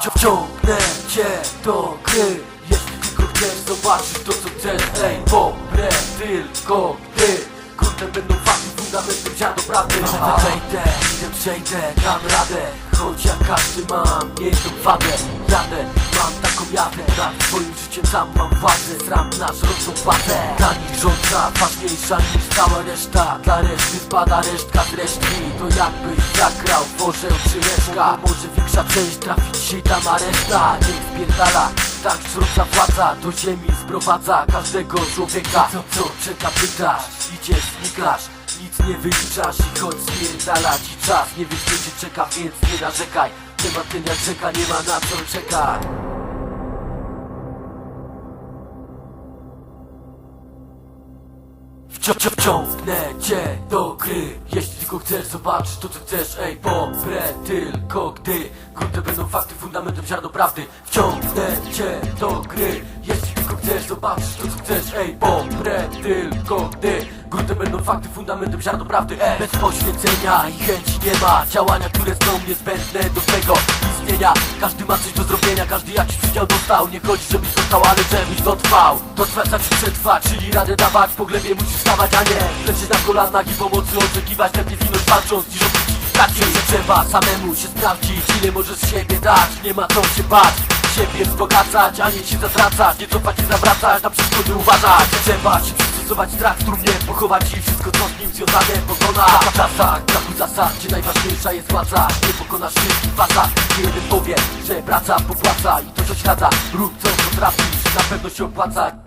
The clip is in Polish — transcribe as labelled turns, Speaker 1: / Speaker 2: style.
Speaker 1: Wciągnę cię do gry. Jeśli tylko chcesz zobaczyć to co chcesz Ej, pobrę tylko gdy Kurde będą fakty, fundamentem ziarno prawdy. Wejdę, idę przejdę, dam radę. Choć ja każdy mam jedną wadę Jadę, jadę Nad swoim życiem sam mam władzę Zram na żroczą bazę Dla nich rządza ważniejsza niż cała reszta. Dla reszty spada resztka z resztki. To jakbyś zagrał w orzeł czy reszka. Może większa część trafić się tam a reszta Niech spierdala tak wzrusza władza. Do ziemi sprowadza każdego człowieka. Co, co czeka pytasz, idziesz, znikasz Nic nie wyliczasz i choć spierdala ci czas. Nie wiesz cię czeka, więc nie narzekaj. Temat ten jak rzeka, nie ma na co czekać Wciągnę cię do gry. Jeśli tylko chcesz zobaczyć to co chcesz Ej, poprę tylko gdy Grunte będą fakty, fundamentem ziarno prawdy. Wciągnę cię do gry Tylko chcesz zobaczyć to co chcesz Ej, poprę tylko gdy Grunte będą fakty, fundamentem ziarno prawdy Ej, bez poświęcenia i chęci nie ma. Działania, które są niezbędne do tego istnienia. Każdy ma coś do zrobienia, każdy jakiś przydział dostał. Nie chodzi, żebyś dostał, ale żebyś dotrwał. Dotrwać znaczy przetrwać, czyli radę dawać. Po glebie musisz stawać, a nie leżeć na kolanach i pomocy oczekiwać. Lepiej zginąć walcząc, niż opuścić stracić że trzeba samemu się sprawdzić. Ile możesz siebie dać, nie ma co się bać Siebie wzbogacać, a nie się zatracać Nie cofać się zawracać, na przeszkody uważać. Trzeba się przystosować strach trumnie Pochować i wszystko co z nim związane pokonać W czasach braku zasad, gdzie najważniejsza jest władza. Nie pokonasz wszystkich fasad Nie jeden powie, że praca popłaca I to coś radza, rób co potrafisz Na pewno się opłaca